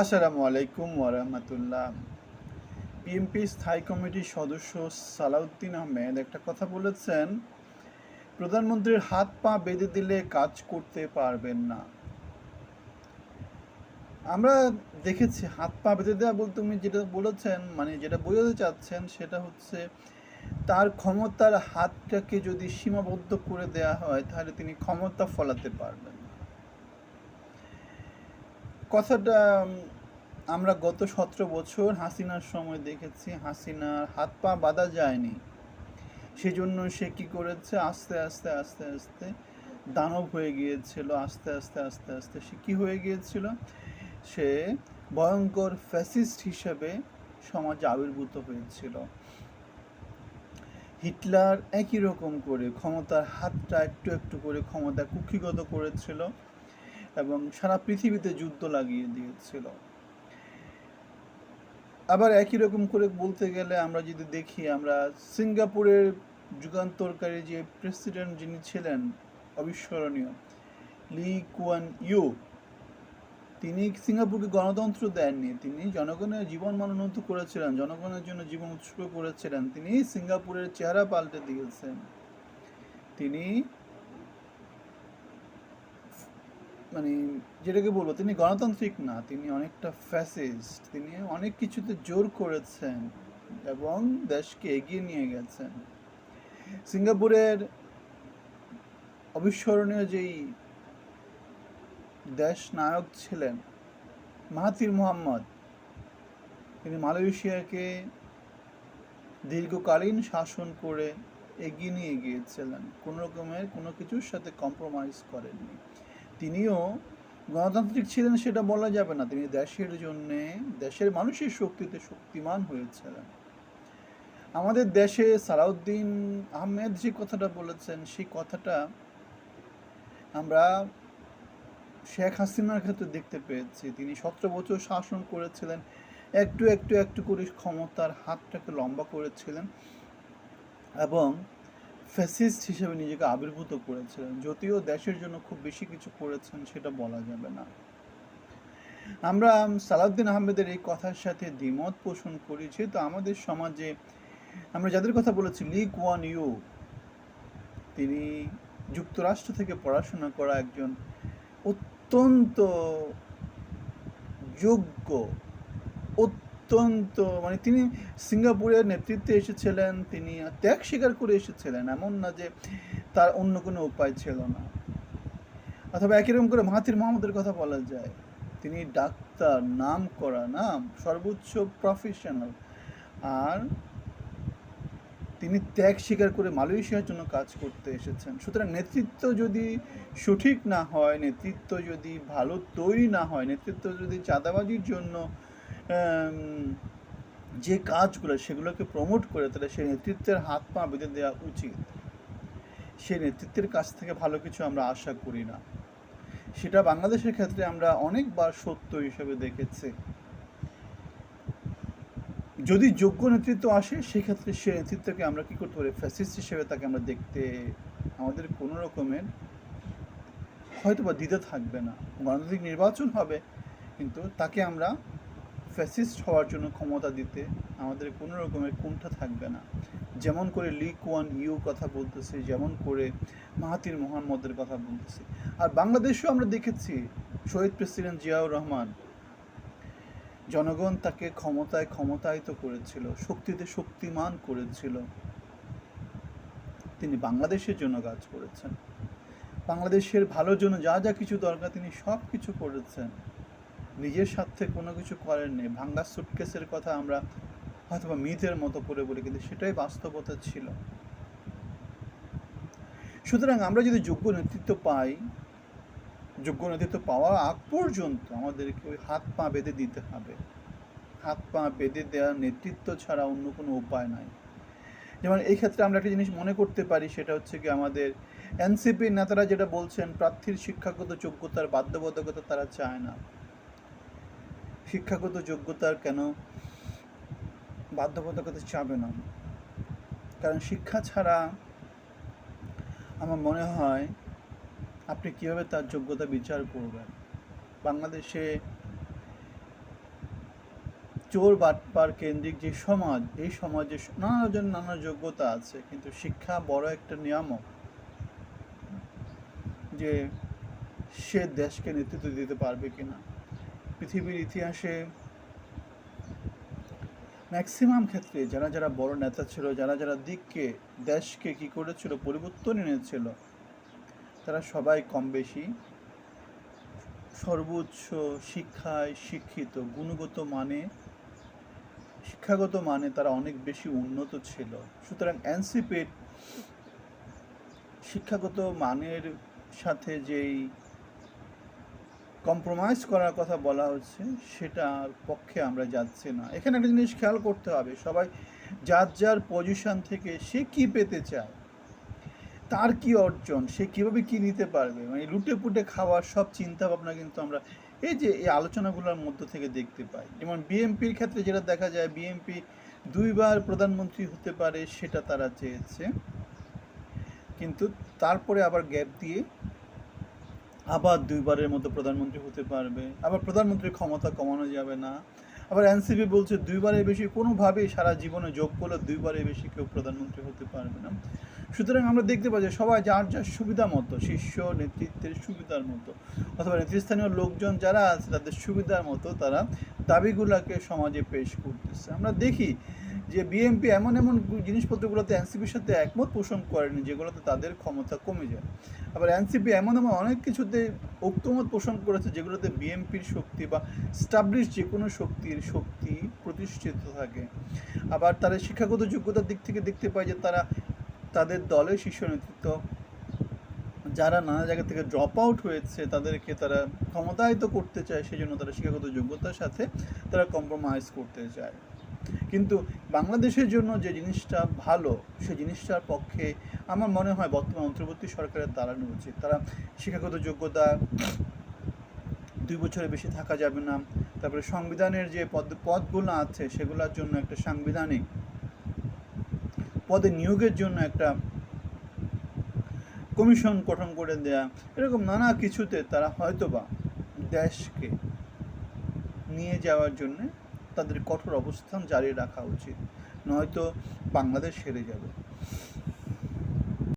আসসালামু আলাইকুম ওরহমতুল্লাহ বিএনপি স্থায়ী কমিটির সদস্য সালাউদ্দিন আহমেদ একটা কথা বলেছেন, প্রধানমন্ত্রীর হাত পা বেঁধে দিলে কাজ করতে পারবেন না। আমরা দেখেছি হাত পা বেঁধে দেওয়া বলতে উনি যেটা বলেছেন মানে যেটা বোঝাতে চাচ্ছেন সেটা হচ্ছে তার ক্ষমতার হাতটাকে যদি সীমাবদ্ধ করে দেয়া হয়, তাহলে তিনি ক্ষমতা ফলাতে পারবেন। কথাটা আমরা গত সতেরো বছর হাসিনার সময় দেখেছি। হাসিনার হাত পা বাঁধা যায়নি। সেজন্য সে কি করেছে? আস্তে আস্তে আস্তে আস্তে দানব হয়ে গিয়েছিল। আস্তে আস্তে আস্তে আস্তে সে কী হয়ে গিয়েছিল? সে ভয়ঙ্কর ফ্যাসিস্ট হিসেবে সমাজে আবির্ভূত হয়েছিল। হিটলার একই রকম করে ক্ষমতার হাতটা একটু একটু করে ক্ষমতা কুক্ষিগত করেছিল। এবং সারা পৃথিবীতে যুদ্ধ লাগিয়ে দিয়েছিল। আবার একই রকম করে বলতে গেলে আমরা যদি দেখি, আমরা সিঙ্গাপুরের যুগান্তরকারী যে প্রেসিডেন্ট যিনি ছিলেন, অবিস্মরণীয়, লি কুয়ান ইউ, তিনি সিঙ্গাপুরকে গণতন্ত্র দেননি। তিনি জনগণের জীবন মান করেছিলেন, জনগণের জন্য জীবন উৎসর্গ করেছিলেন। তিনি সিঙ্গাপুরের চেহারা পাল্টে দিয়েছেন। তিনি মানে যেটাকে বলব, তিনি গণতান্ত্রিক না, তিনি অনেকটা ফ্যাসিস্ট তিনি অনেক কিছুতে জোর করেছেন এবং দেশকে এগিয়ে নিয়ে গেছেন। সিঙ্গাপুরের অবিস্মরণীয় যেই দেশ নায়ক ছিলেন মাহাতির মোহাম্মদ, তিনি মালয়েশিয়াকে দীর্ঘকালীন শাসন করে এগিয়ে নিয়ে গিয়েছিলেন। কোনো রকমের কোনো কিছুর সাথে কম্প্রোমাইজ করেননি। তিনিও গণতান্ত্রিক ছিলেন সেটা বলা যাবে না। তিনি দেশের জন্যে, দেশের মানুষের শক্তিতে শক্তিমান হয়েছিলেন। আমাদের দেশে সালাউদ্দিন আহমেদ যে কথাটা বলেছেন, সেই কথাটা আমরা শেখ হাসিনার ক্ষেত্রে দেখতে পেয়েছি। তিনি সতেরো বছর শাসন করেছিলেন, একটু একটু একটু করে ক্ষমতার হাতটাকে লম্বা করেছিলেন এবং ফ্যাসিস্ট হিসেবে নিজেকে আবির্ভূত করেছিলেন, যদিও দেশের জন্য খুব বেশি কিছু করেছেন সেটা বলা যাবে না। আমরা সালাউদ্দিন আহমেদের এই কথার সাথে দ্বিমত পোষণ করি, যেহেতু আমাদের সমাজে আমরা যাদের কথা বলেছি লিগ ওয়ান ইউ, তিনি যুক্তরাষ্ট্র থেকে পড়াশোনা করা একজন অত্যন্ত যোগ্য অত্যন্ত মানে তিনি সিঙ্গাপুরের নেতৃত্বে এসেছিলেন, তিনি ত্যাগ স্বীকার করে এসেছিলেন, এমন না যে তার অন্য কোনো উপায় ছিল না। অথবা একই রকম করে মাহাতির মোহাম্মদের কথা বলা যায়, তিনি ডাক্তার, নাম করা, নাম সর্বোচ্চ প্রফেশনাল আর তিনি ত্যাগ স্বীকার করে মালয়েশিয়ার জন্য কাজ করতে এসেছেন। সুতরাং নেতৃত্ব যদি সঠিক না হয়, নেতৃত্ব যদি ভালো তৈরি না হয়, নেতৃত্ব যদি চাঁদাবাজির জন্য যে কাজগুলো সেগুলোকে প্রমোট করে তাহলে সেই নেতৃত্বের হাত পা বেঁধে দেওয়া উচিত। সেই নেতৃত্বের কাছ থেকে ভালো কিছু আমরা আশা করি না। সেটা বাংলাদেশের ক্ষেত্রে আমরা অনেকবার সত্য হিসেবে দেখেছি। যদি যোগ্য নেতৃত্ব আসে, সেক্ষেত্রে সে নেতৃত্বকে আমরা কি করতে পারি? ফ্যাসিস্ট হিসেবে তাকে আমরা দেখতে আমাদের কোনো রকমের হয়তো বা দিতে থাকবে না। গণতান্ত্রিক নির্বাচন হবে, কিন্তু তাকে আমরা ফ্যাসিস্ট হওয়ার জন্য ক্ষমতা দিতে আমাদের কোনো রকমের কুণ্ঠা থাকবে না। যেমন করে লি কুয়ান ইউ কথা বলতেছে, যেমন করে মাহাতির মোহাম্মদের কথা বলতেছে। আর বাংলাদেশেও আমরা দেখেছি শহীদ প্রেসিডেন্ট জিয়াউর রহমান জনগণ তাকে ক্ষমতায় ক্ষমতায়িত করেছিল, শক্তিতে শক্তিমান করেছিল। তিনি বাংলাদেশের জন্য কাজ করেছেন। বাংলাদেশের ভালোর জন্য যা যা কিছু দরকার তিনি সব কিছু করেছেন। নিজের স্বার্থে কোনো কিছু করেননি। ভাঙ্গা সুটকেসের কথা আমরা হয়তো বা মিথের মতো করে বলি, কিন্তু সেটাই বাস্তবতা ছিল। সুতরাং আমরা যদি যোগ্য নেতৃত্ব পাই, যোগ্য নেতৃত্ব পাওয়া আগ পর্যন্ত আমাদেরকে ওই হাত পা বেঁধে দিতে হবে। হাত পা বেঁধে দেওয়ার নেতৃত্ব ছাড়া অন্য কোনো উপায় নাই। যেমন এই ক্ষেত্রে আমরা একটা জিনিস মনে করতে পারি, সেটা হচ্ছে কি আমাদের এনসিপির নেতারা যেটা বলছেন, প্রার্থীর শিক্ষাগত যোগ্যতার বাধ্যবাধকতা তারা চায় না। শিক্ষাগত যোগ্যতার কেন বাধ্যবাধকতা চাবে না? কারণ শিক্ষা ছাড়া আমার মনে হয় আপনি কীভাবে তার যোগ্যতা বিচার করবেন? বাংলাদেশে চোর বাটপার কেন্দ্রিক যে সমাজ, এই সমাজে নানাজন নানা যোগ্যতা আছে, কিন্তু শিক্ষা বড় একটা নিয়ামক যে সে দেশকে নেতৃত্ব দিতে পারবে কিনা। পৃথিবীর ইতিহাসে ম্যাক্সিমাম ক্ষেত্রে যারা যারা বড় নেতা ছিল, যারা যারা দিককে, দেশকে কি করেছিল, পরিবর্তন এনেছিল, তারা সবাই কম বেশি সর্বোচ্চ শিক্ষায় শিক্ষিত, গুণগত মানে শিক্ষাগত মানে তারা অনেক বেশি উন্নত ছিল। সুতরাং এনসিপের শিক্ষাগত মানের সাথে যেই কম্প্রোমাইজ করার কথা বলা হচ্ছে, সেটার পক্ষে আমরা যাচ্ছি না। এখানে একটা জিনিস খেয়াল করতে হবে, সবাই যার যার পজিশন থেকে সে কি পেতে চায়, তার কি অর্জন, সে কীভাবে কি নিতে পারবে মানে লুটে পুটে খাওয়ার সব চিন্তা ভাবনা কিন্তু আমরা এই যে এই আলোচনাগুলোর মধ্য থেকে দেখতে পাই। যেমন বিএমপির ক্ষেত্রে যেটা দেখা যায় বিএমপি দুইবার প্রধানমন্ত্রী হতে পারে সেটা তারা চেয়েছে, কিন্তু তারপরে আবার গ্যাপ দিয়ে আবার দুইবারের মতো প্রধানমন্ত্রী হতে পারবে, আবার প্রধানমন্ত্রীর ক্ষমতা কমানো যাবে না। আবার এনসিপি বলছে দুইবারের বেশি, কোনোভাবেই সারা জীবনে যোগ করলে দুইবারের বেশি কেউ প্রধানমন্ত্রী হতে পারবে না। সুতরাং আমরা দেখতে যে সবাই যার যার সুবিধা মতো, শীর্ষ নেতৃত্বের সুবিধার মতো, অথবা নেতৃস্থানীয় লোকজন যারা আছে তাদের সুবিধার মতো তারা দাবিগুলোকে সমাজে পেশ করতেছে। আমরা দেখি যে বিএনপি এমন এমন জিনিসপত্রগুলোতে এনসিপির সাথে একমত পোষণ করেনি, যেগুলোতে তাদের ক্ষমতা কমে যায়। আবার এনসিপি এমন এমন অনেক কিছুতে ঐক্যমত পোষণ করেছে, যেগুলোতে বিএনপির শক্তি বা স্টাবলিশ যে কোনো শক্তির শক্তি প্রতিষ্ঠিত থাকে। আবার তারা শিক্ষাগত যোগ্যতার দিক থেকে দেখতে পাই যে তারা তাদের দলের শীর্ষ নেতৃত্ব, যারা নানা জায়গা থেকে ড্রপ আউট হয়েছে, তাদেরকে তারা ক্ষমতায়িত করতে চায় সেই জন্য তারা শিক্ষাগত যোগ্যতার সাথে তারা কম্প্রোমাইজ করতে চায়। কিন্তু বাংলাদেশের জন্য যে জিনিসটা ভালো সেই জিনিসটার পক্ষে আমার মনে হয় বর্তমান অন্তর্বর্তী সরকারের দাঁড়ানো উচিত। তারা শিক্ষাগত যোগ্যতা দুই বছরের বেশি থাকা যাবে না। তারপরে সংবিধানের যে পদ, পদগুলো আছে, সেগুলোর জন্য একটা সাংবিধানিক পদে নিয়োগের জন্য একটা কমিশন গঠন করে দেয়া, এরকম নানা কিছুতে তারা হয়তোবা দেশকে নিয়ে যাওয়ার জন্য তাদের কঠোর অবস্থান জারি রাখা উচিত। নয়তো বাংলাদেশ হেরে যাবে।